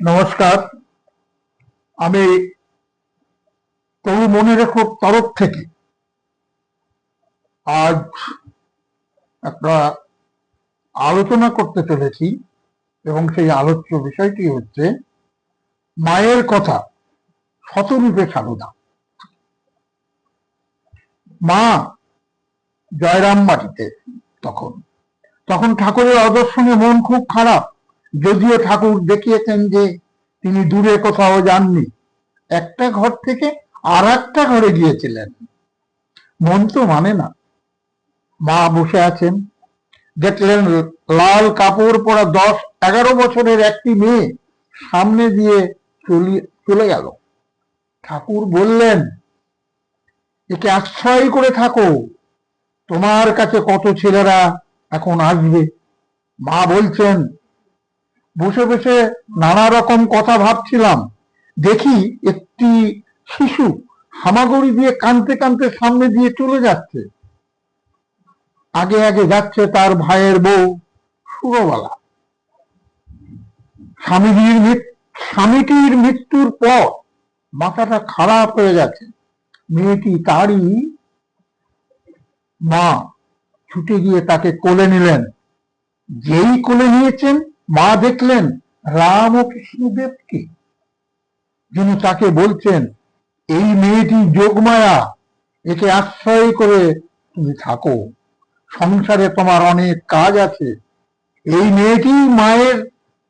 নমস্কার। আমি তবু মনে রেখো তরফ থেকে আজ একটা আলোচনা করতে চলেছি এবং সেই আলোচ্য বিষয়টি হচ্ছে মায়ের কথা, শতরূপে সারদা মা জয়রাম বাটিতে তখন তখন ঠাকুরের অদর্শনে মন খুব খারাপ। যদিও ঠাকুর দেখিয়েছেন যে তিনি দূরে কোথাও যাননি, একটা ঘর থেকে আর একটা ঘরে গিয়েছিলেন। মন তো মানে না। মা বসে আছেন, দেখলেন লাল কাপড় পরা দশ এগারো বছরের একটি মেয়ে সামনে দিয়ে চলি- চলে গেল। ঠাকুর বললেন, একে আশ্রয় করে থাকো, তোমার কাছে কত ছেলেরা এখন আসবে? মা বলছেন বসে বসে নানা রকম কথা ভাবছিলাম। দেখি একটি শিশু হামাগুড়ি দিয়ে কানতে কানতে সামনে দিয়ে চলে যাচ্ছে। আগে আগে যাচ্ছে তার ভাইয়ের বউ সুরবালা স্বামীজির স্বামীটির মৃত্যুর পর মাথাটা খারাপ হয়ে গেছে। মেয়েটি তারই মা ছুটে গিয়ে তাকে কোলে নিলেন। যেই কোলে নিয়েছেন মা দেখলেন রাম ও কৃষ্ণদেবকে যিনি তাকে বলছেন, এই মেয়েটি যোগমায়া, একে আশ্রয় করে তুমি থাকো। সংসারে তোমার অনেক কাজ আছে। এই মেয়েটি মায়ের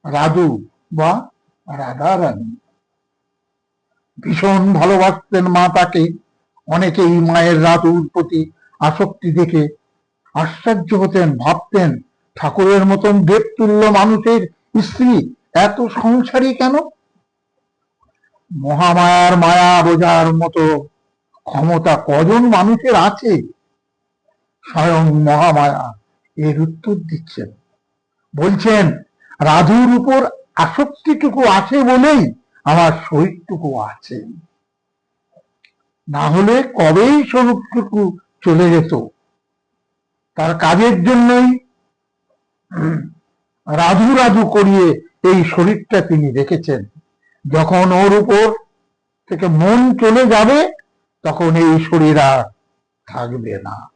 রাজু বা রাধা রানী ভীষণ ভালোবাসতেন মা তাকে। অনেকেই মায়ের রাজুর প্রতি আসক্তি দেখে আশ্চর্য হতেন, ভাবতেন ঠাকুরের মতন দেবতুল্য মানুষের স্ত্রী? এত সংসারী কেন? মহামায়ার মায়া বোঝার মতো ক্ষমতা কজন মানুষের আছে? স্বয়ং মহামায়া এর উত্তর দিচ্ছেন। বলছেন, রাধুর উপর আসক্তিটুকু আছে বলেই আমার শরীরটুকু আছে। না হলে কবেই স্বরূপটুকু চলে যেত। তার কাজের জন্যই রাধু রাধু করিয়ে এই শরীরটা তিনি রেখেছেন। যখন ওর উপর থেকে মন চলে যাবে, তখন এই শরীর আর থাকবে না।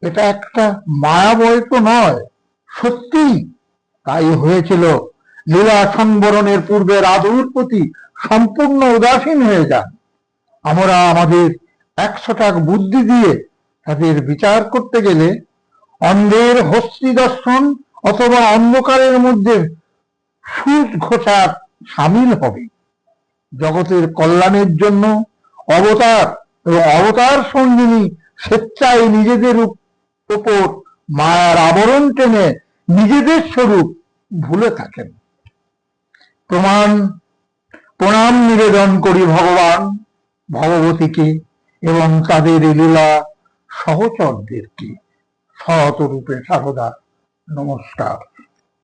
এটা একটা মায়াবয় তো নয় সত্যি তাই হয়েছিল। লীলা সংবরণের পূর্বে রাধুর প্রতি সম্পূর্ণ উদাসীন হয়ে যান। আমরা আমাদের একশো টাক বুদ্ধি দিয়ে তাদের বিচার করতে গেলে অন্ধের হস্তি দর্শন অথবা অন্ধকারের মধ্যে সুচ ঘোষা সামিল হবে। জগতের কল্যাণের জন্য অবতার এবং অবতার সঙ্গিনী স্বেচ্ছায় নিজেদের উপ- উপর মায়ার আবরণ টেনে নিজেদের স্বরূপ ভুলে থাকেন। প্রমাণ, প্রণাম নিবেদন করি ভগবান, ভগবতীকে এবং তাদের লীলা সহচরদেরকে। সহত রূপে সারদা নমস্কার।